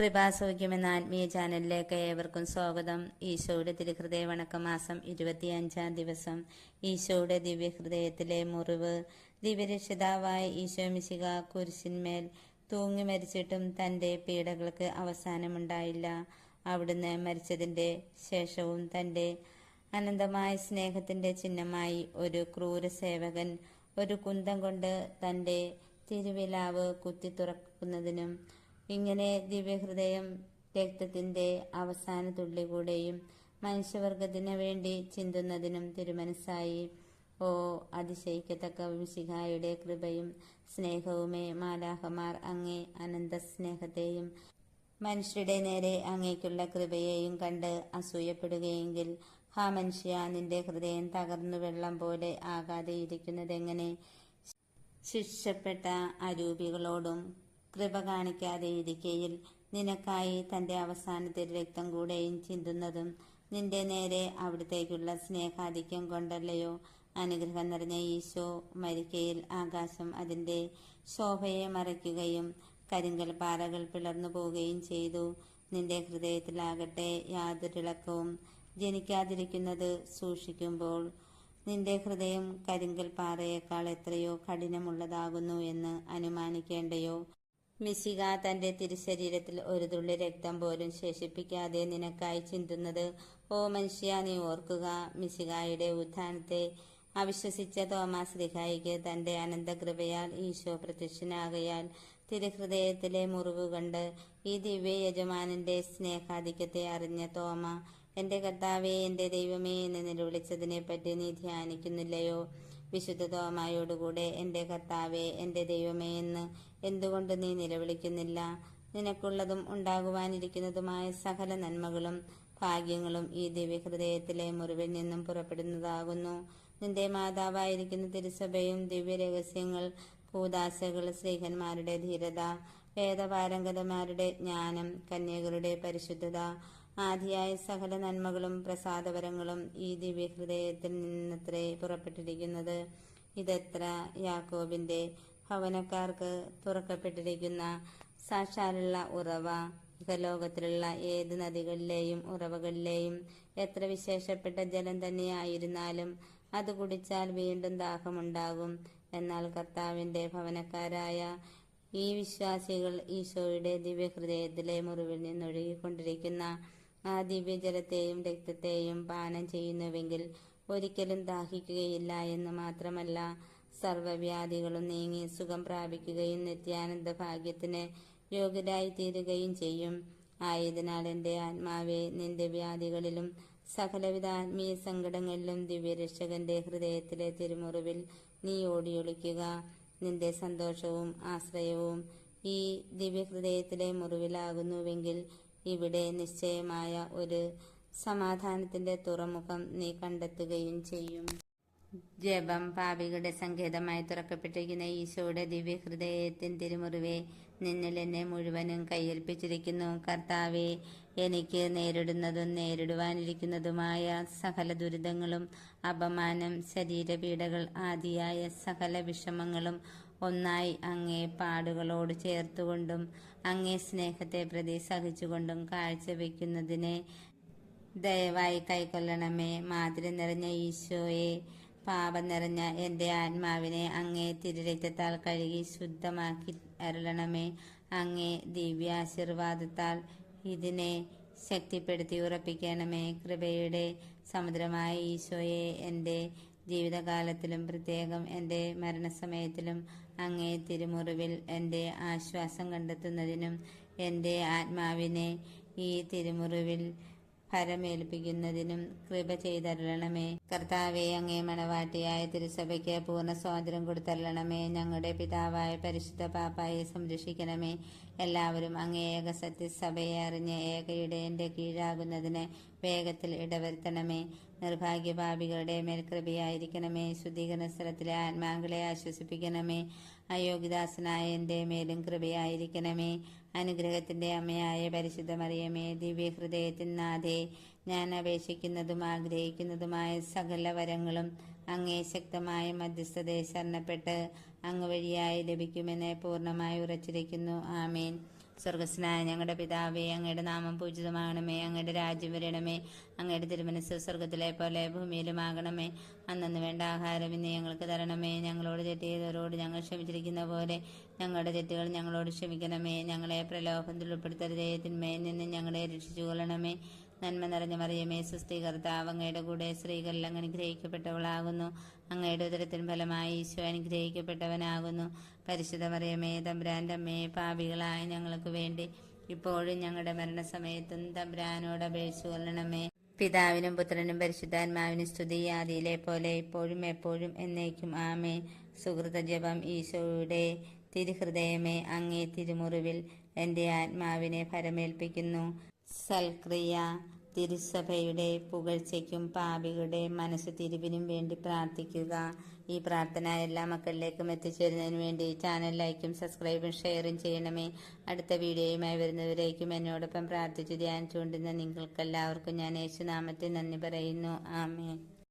കൃപാസൗഖ്യം എന്ന ആത്മീയ ചാനലിലേക്ക് ഏവർക്കും സ്വാഗതം. ഈശോയുടെ തിരുഹൃദയ വണക്കമാസം ഇരുപത്തിയഞ്ചാം ദിവസം. ഈശോയുടെ ദിവ്യഹൃദയത്തിലെ മുറിവ്. ദിവ്യരക്ഷിതാവായ ഈശോ മിശിക കുരിശിന്മേൽ തൂങ്ങി മരിച്ചിട്ടും തന്റെ പീഡകൾക്ക് അവസാനമുണ്ടായില്ല. അവിടുന്ന് മരിച്ചതിന്റെ ശേഷവും തന്റെ അനന്തമായ സ്നേഹത്തിന്റെ ചിഹ്നമായി ഒരു ക്രൂര സേവകൻ ഒരു കുന്തം കൊണ്ട് തന്റെ തിരുവിലാവ് കുത്തി തുറക്കുന്നതിനും ഇങ്ങനെ ദിവ്യഹൃദയം രക്തത്തിന്റെ അവസാന തുള്ളി കൂടെയും മനുഷ്യവർഗത്തിന് വേണ്ടി ചിന്തുന്നതിനും തിരുമനസ്സായി. ഓ അതിശയിക്കത്തക്ക വിശിഖായുടെ കൃപയും സ്നേഹവുമേ മാലാഹമാർ അങ്ങേ അനന്ത സ്നേഹത്തെയും മനുഷ്യരുടെ നേരെ അങ്ങേക്കുള്ള കൃപയെയും കണ്ട് അസൂയപ്പെടുകയെങ്കിൽ ഹാ മനുഷ്യ നിന്റെ ഹൃദയം തകർന്നു വെള്ളം പോലെ ആകാതെ ഇരിക്കുന്നതെങ്ങനെ ശിക്ഷപ്പെട്ട അരൂപികളോടും കൃപ കാണിക്കാതെ ഇരിക്കയിൽ നിനക്കായി തന്റെ അവസാനത്തിൽ രക്തം കൂടെയും ചിന്തുന്നതും നിന്റെ നേരെ അവിടത്തേക്കുള്ള സ്നേഹാധിക്യം കൊണ്ടല്ലയോ? അനുഗ്രഹം നിറഞ്ഞ ഈശോ മരിക്കയിൽ ആകാശം അതിന്റെ ശോഭയെ മറയ്ക്കുകയും കരിങ്കൽ പാറകൾ പിളർന്നു പോവുകയും ചെയ്തു. നിന്റെ ഹൃദയത്തിലാകട്ടെ യാതൊരിളക്കവും ജനിക്കാതിരിക്കുന്നത് സൂക്ഷിക്കുമ്പോൾ നിന്റെ ഹൃദയം കരിങ്കൽ പാറയേക്കാൾ എത്രയോ കഠിനമുള്ളതാകുന്നു എന്ന് അനുമാനിക്കേണ്ടയോ? മിശിക തന്റെ തിരുശരീരത്തിൽ ഒരു തുള്ളി രക്തം പോലും ശേഷിപ്പിക്കാതെ നിനക്കായി ചിന്തുന്നത് ഓ മനുഷ്യ നീ ഓർക്കുക മിശികായുടെ ഉത്ഥാനത്തെ അവിശ്വസിച്ച തോമസ് ലിഹായിക്ക് തന്റെ അനന്തകൃപയാൽ ഈശോ പ്രത്യക്ഷനാകയാൽ തിരുഹൃദയത്തിലെ മുറിവ് കണ്ട് ഈ ദിവ്യ യജമാനന്റെ സ്നേഹാധിക്യത്തെ അറിഞ്ഞ തോമ എന്റെ കർത്താവെ എന്റെ ദൈവമേ എന്ന് നിലവിളിച്ചതിനെ പറ്റി നീ ധ്യാനിക്കുന്നില്ലയോ? വിശുദ്ധ തോമായോടുകൂടെ എന്റെ കർത്താവേ എന്റെ ദൈവമേ എന്ന് എന്തുകൊണ്ട് നീ നിലവിളിക്കുന്നില്ല? നിനക്കുള്ളതും ഉണ്ടാകുവാനിരിക്കുന്നതുമായ സകല നന്മകളും ഭാഗ്യങ്ങളും ഈ ദിവ്യഹൃദയത്തിലെ മുറിവിൽ നിന്നും പുറപ്പെടുന്നതാകുന്നു. നിന്റെ മാതാവായിരിക്കുന്ന തിരുസഭയും ദിവ്യരഹസ്യങ്ങൾ ഭൂദാസകൾ സ്ത്രീഹന്മാരുടെ ധീരത വേദപാരംഗതമാരുടെ ജ്ഞാനം കന്യകളുടെ പരിശുദ്ധത ആദിയായ സകല നന്മകളും പ്രസാദപരങ്ങളും ഈ ദിവ്യഹൃദയത്തിൽ നിന്നത്രേ പുറപ്പെട്ടിരിക്കുന്നത്. ഇതെത്ര യാക്കോബിന്റെ ഭവനക്കാർക്ക് തുറക്കപ്പെട്ടിരിക്കുന്ന സാക്ഷാലുള്ള ഉറവ. ഇഹലോകത്തിലുള്ള ഏത് നദികളിലെയും ഉറവകളിലെയും എത്ര വിശേഷപ്പെട്ട ജലം തന്നെയായിരുന്നാലും അത് കുടിച്ചാൽ വീണ്ടും ദാഹമുണ്ടാകും. എന്നാൽ കർത്താവിന്റെ ഭവനക്കാരായ ഈ വിശ്വാസികൾ ഈശോയുടെ ദിവ്യഹൃദയത്തിലെ മുറിവിൽ നിന്നൊഴുകിക്കൊണ്ടിരിക്കുന്ന ആ ദിവ്യജലത്തെയും രക്തത്തെയും പാനം ചെയ്യുന്നുവെങ്കിൽ ഒരിക്കലും ദാഹിക്കുകയില്ല എന്ന് മാത്രമല്ല സർവവ്യാധികളും നീങ്ങി സുഖം പ്രാപിക്കുകയും നിത്യാനന്ദ ഭാഗ്യത്തിന് യോഗ്യരായി തീരുകയും ചെയ്യും. ആയതിനാൽ എന്റെ ആത്മാവെ നിന്റെ വ്യാധികളിലും സകലവിധ ആത്മീയ സങ്കടങ്ങളിലും ദിവ്യരക്ഷകന്റെ ഹൃദയത്തിലെ തിരുമുറിവിൽ നീ ഓടിയൊളിക്കുക. നിന്റെ സന്തോഷവും ആശ്രയവും ഈ ദിവ്യഹൃദയത്തിലെ മുറിവിലാകുന്നുവെങ്കിൽ ഇവിടെ നിശ്ചയമായ ഒരു സമാധാനത്തിന്റെ തുറമുഖം നീ കണ്ടെത്തുകയും ചെയ്യും. ജപം പാപികളുടെ സങ്കേതമായി തുറക്കപ്പെട്ടിരിക്കുന്ന ഈശോയുടെ ദിവ്യഹൃദയത്തിൻ തിരുമുറിവെ നിന്നിൽ എന്നെ മുഴുവനും കയ്യേൽപ്പിച്ചിരിക്കുന്നു കർത്താവെ എനിക്ക് നേരിടുന്നതും നേരിടുവാനിരിക്കുന്നതുമായ സകല ദുരിതങ്ങളും അപമാനം ശരീരപീഡകൾ ആദിയായ സകല വിഷമങ്ങളും ഒന്നായി അങ്ങേ പാടുകളോട് ചേർത്തുകൊണ്ടും അങ്ങേ സ്നേഹത്തെ പ്രതി സഹിച്ചുകൊണ്ടും കാഴ്ചവെക്കുന്നതിനെ ദയവായി കൈക്കൊള്ളണമേ. മാതിരി നിറഞ്ഞ ഈശോയെ പാപം നിറഞ്ഞ എന്റെ ആത്മാവിനെ അങ്ങേ തിരുരക്തത്താൽ കഴുകി ശുദ്ധമാക്കി അരുളണമേ. അങ്ങേ ദിവ്യാശീർവാദത്താൽ ഇതിനെ ശക്തിപ്പെടുത്തി ഉറപ്പിക്കണമേ. കൃപയുടെ സമുദ്രമായ ഈശോയെ എന്റെ ജീവിതകാലത്തിലും പ്രത്യേകം എന്റെ മരണസമയത്തിലും അങ്ങേ തിരുമുറിവിൽ എന്റെ ആശ്വാസം കണ്ടെത്തുന്നതിനും എന്റെ ആത്മാവിനെ ഈ തിരുമുറിവിൽ ഫലമേൽപ്പിക്കുന്നതിനും കൃപ ചെയ്തരളണമേ. കർത്താവെ അങ്ങേ മണവാട്ടിയായ തിരുസഭയ്ക്ക് പൂർണ സ്വാതന്ത്ര്യം കൊടുത്തരളണമേ. ഞങ്ങളുടെ പിതാവായ പരിശുദ്ധ പാപ്പായെ സംരക്ഷിക്കണമേ. എല്ലാവരും അങ്ങേ ഏക സത്യസഭയെ അറിഞ്ഞ് ഏകയുടെ കീഴാകുന്നതിന് വേഗത്തിൽ ഇടവരുത്തണമേ. നിർഭാഗ്യഭാവികളുടെ മേൽ കൃപയായിരിക്കണമേ. ശുദ്ധീകരണ സ്ഥലത്തിലെ ആത്മാക്കളെ ആശ്വസിപ്പിക്കണമേ. അയോഗ്യദാസനായ എന്റെ മേലും കൃപയായിരിക്കണമേ. അനുഗ്രഹത്തിന്റെ അമ്മയായ പരിശുദ്ധ മറിയമേ ദിവ്യഹൃദയത്തിൻ നാഥേ ഞാൻ അപേക്ഷിക്കുന്നതും ആഗ്രഹിക്കുന്നതുമായ സകല വരങ്ങളും അങ്ങേ ശക്തമായ മധ്യസ്ഥതയെ ശരണപ്പെട്ട് അങ്ങ് വഴിയായി ലഭിക്കുമെന്ന് പൂർണമായി ഉറച്ചിരിക്കുന്നു. ആമേൻ. സ്വർഗസ്നായ ഞങ്ങളുടെ പിതാവേ അങ്ങയുടെ നാമം പൂജിതമാകണമേ അങ്ങയുടെ രാജ്യം വരണമേ അങ്ങയുടെ തിരുമനസ് സ്വർഗത്തിലെ പോലെ ഭൂമിയിലുമാകണമേ. അന്നു വേണ്ട ആഹാരം ഇന്ന് ഞങ്ങൾക്ക് തരണമേ. ഞങ്ങളോട് തെറ്റിയവരോട് ഞങ്ങൾ ക്ഷമിച്ചിരിക്കുന്ന പോലെ ഞങ്ങളുടെ തെറ്റുകൾ ഞങ്ങളോട് ക്ഷമിക്കണമേ. ഞങ്ങളെ പ്രലോഭത്തിൽ ഉൾപ്പെടുത്തരുതേ. തിന്മയിൽ നിന്ന് ഞങ്ങളെ രക്ഷിച്ചു കൊള്ളണമേ നന്മ നിറഞ്ഞ മറിയമേ സുസ്ഥി അങ്ങയുടെ കൂടെ സ്ത്രീകളിൽ അങ്ങ് അനുഗ്രഹിക്കപ്പെട്ടവളാകുന്നു. അങ്ങയുടെ ഉദരത്തിൻ ഫലമായി ഈശോ അനുഗ്രഹിക്കപ്പെട്ടവനാകുന്നു. പരിശുദ്ധ മറിയമേ തമ്പ്രാന്റെ അമ്മയെ പാപികളായ ഞങ്ങൾക്ക് വേണ്ടി ഇപ്പോഴും ഞങ്ങളുടെ മരണസമയത്തും തമ്പ്രാനോട് അപേക്ഷിച്ചു കൊള്ളണമേ. പിതാവിനും പുത്രനും പരിശുദ്ധാത്മാവിനും സ്തുതി. ആദിയിലെ പോലെ ഇപ്പോഴും എപ്പോഴും എന്നേക്കും ആമേ സുഹൃത ജപം ഈശോയുടെ തിരുഹൃദയമേ അങ്ങേ തിരുമുറിവിൽ എന്റെ ആത്മാവിനെ ഫലമേൽപ്പിക്കുന്നു. സൽക്രിയ തിരുസഭയുടെ പുകഴ്ചയ്ക്കും പാപികളുടെ മനസ്സ് തിരിവിനും വേണ്ടി പ്രാർത്ഥിക്കുക. ഈ പ്രാർത്ഥന എല്ലാ മക്കളിലേക്കും എത്തിച്ചേരുന്നതിന് വേണ്ടി ചാനൽ ലൈക്കും സബ്സ്ക്രൈബും ഷെയറും ചെയ്യണമേ. അടുത്ത വീഡിയോയുമായി വരുന്നവരേക്കും എന്നോടൊപ്പം പ്രാർത്ഥിച്ചു ധ്യാനിച്ചുകൊണ്ടിരുന്ന നിങ്ങൾക്കെല്ലാവർക്കും ഞാൻ യേശുനാമത്തിൽ നന്ദി പറയുന്നു. ആമേ